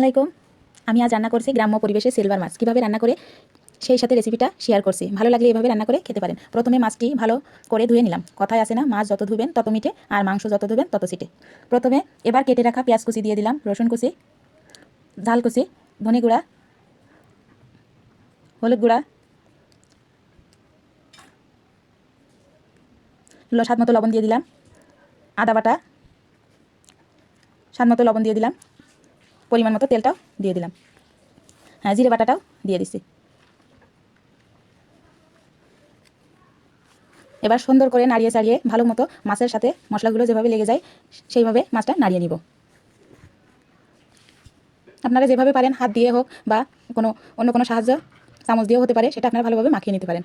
আলাইকুম। আমি আজ রান্না করছি গ্রাম্য পরিবেশে সিলভার মাছ। কীভাবে রান্না করে সেই সাথে রেসিপিটা শেয়ার করছি। ভালো লাগলে এভাবে রান্না করে খেতে পারেন। প্রথমে মাছটি ভালো করে ধুয়ে নিলাম। কথায় আসে না, মাছ যত ধুবেন তত মিঠে আর মাংস যত ধুবেন তত সিটে প্রথমে এবার কেটে রাখা পেঁয়াজ কুচি দিয়ে দিলাম, রসুন কুচি, ঝাল কুচি, ধনে গুঁড়া, হলুদ গুঁড়া ল- স্বাদ মতো লবণ দিয়ে দিলাম, আদা বাটা, স্বাদ মতো লবণ দিয়ে দিলাম। পরিমাণ মতো তেলটাও দিয়ে দিলাম। হ্যাঁ জিরে বাটাটাও দিয়ে দিচ্ছি এবার সুন্দর করে নাড়িয়ে চাড়িয়ে ভালো মতো মাছের সাথে মশলাগুলো যেভাবে লেগে যায়, সেইভাবে মাছটা নাড়িয়ে নিব। আপনারা যেভাবে পারেন, হাত দিয়ে হোক বা কোনো, অন্য কোনো সাহায্য চামচ দিয়েও হতে পারে, সেটা আপনারা ভালোভাবে মাখিয়ে নিতে পারেন।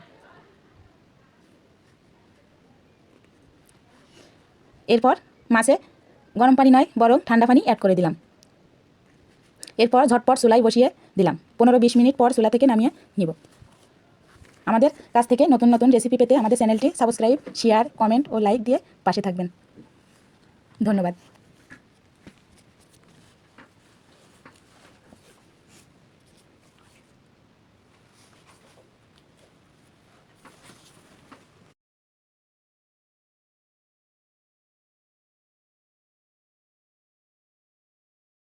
এরপর মাছে গরম পানি নয়, বরং ঠান্ডা পানি অ্যাড করে দিলাম। এরপর ঝটপট চুলাই বসিয়ে দিলাম। পনেরো বিশ মিনিট পর চুলা থেকে নামিয়ে নিব। আমাদের কাছ থেকে নতুন নতুন রেসিপি পেতে আমাদের চ্যানেলটি সাবস্ক্রাইব শেয়ার কমেন্ট ও লাইক দিয়ে পাশে থাকবেন। ধন্যবাদ।